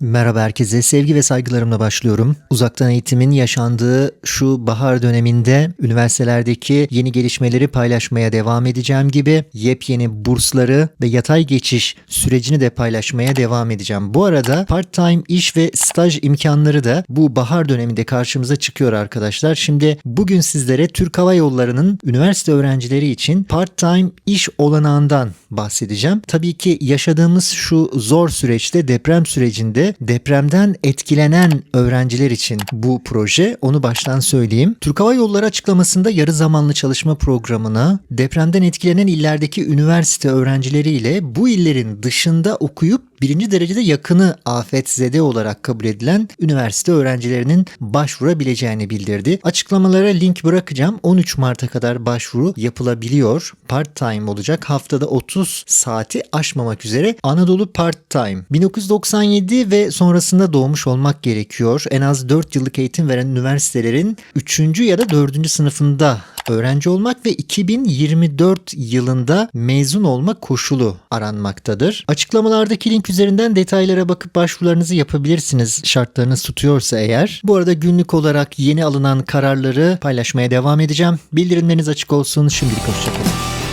Merhaba herkese. Sevgi ve saygılarımla başlıyorum. Uzaktan eğitimin yaşandığı şu bahar döneminde üniversitelerdeki yeni gelişmeleri paylaşmaya devam edeceğim gibi yepyeni bursları ve yatay geçiş sürecini de paylaşmaya devam edeceğim. Bu arada part-time iş ve staj imkanları da bu bahar döneminde karşımıza çıkıyor arkadaşlar. Şimdi bugün sizlere Türk Hava Yolları'nın üniversite öğrencileri için part-time iş olanağından bahsedeceğim. Tabii ki yaşadığımız şu zor süreçte deprem sürecinde depremden etkilenen öğrenciler için bu proje onu baştan söyleyeyim. Türk Hava Yolları açıklamasında yarı zamanlı çalışma programına depremden etkilenen illerdeki üniversite öğrencileriyle bu illerin dışında okuyup birinci derecede yakını afetzede olarak kabul edilen üniversite öğrencilerinin başvurabileceğini bildirdi. Açıklamalara link bırakacağım. 13 Mart'a kadar başvuru yapılabiliyor. Part time olacak. Haftada 30 saati aşmamak üzere Anadolu Part Time. 1997 ve sonrasında doğmuş olmak gerekiyor. En az 4 yıllık eğitim veren üniversitelerin 3. ya da 4. sınıfında öğrenci olmak ve 2024 yılında mezun olma koşulu aranmaktadır. Açıklamalardaki link üzerinden detaylara bakıp başvurularınızı yapabilirsiniz şartlarınız tutuyorsa eğer. Bu arada günlük olarak yeni alınan kararları paylaşmaya devam edeceğim. Bildirimleriniz açık olsun. Şimdilik hoşçakalın.